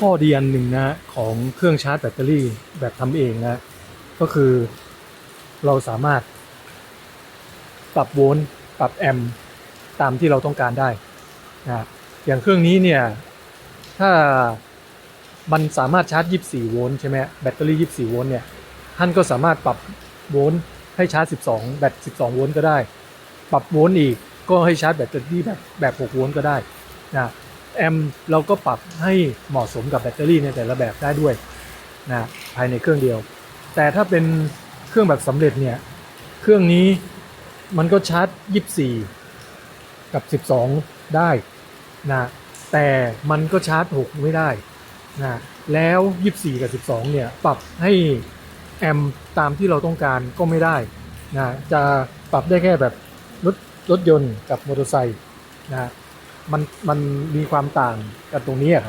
ข้อดีอันหนึ่งนะของเครื่องชาร์จแบตเตอรี่แบบทำเองนะ ก็คือเราสามารถปรับโวลต์ปรับแอมป์ตามที่เราต้องการได้นะอย่างเครื่องนี้เนี่ย ถ้ามันสามารถชาร์จ 24 โวลต์ใช่ไหมแบตเตอรี่ 24 โวลต์เนี่ย ท่านก็สามารถปรับโวลต์ให้ชาร์จ 12 แบต 12 โวลต์ก็ได้ ปรับโวลต์อีกก็ให้ชาร์จแบตเตอรี่แบบแบบ 6 โวลต์ก็ได้นะ แอมเราก็ปรับให้เหมาะสมกับแบตเตอรี่ในแต่ละแบบได้ด้วยนะภายในเครื่องเดียว แต่ถ้าเป็นเครื่องแบบสำเร็จเนี่ย เครื่องนี้มันก็ชาร์จ 24 กับ 12 ได้นะแต่มันก็ชาร์จ 6 ไม่ได้นะแล้ว 24 กับ 12 เนี่ย ปรับให้แอมตามที่เราต้องการก็ไม่ได้นะจะปรับได้แค่แบบรถรถยนต์กับมอเตอร์ไซค์นะ มันมันมีความต่างกันตรงนี้ครับ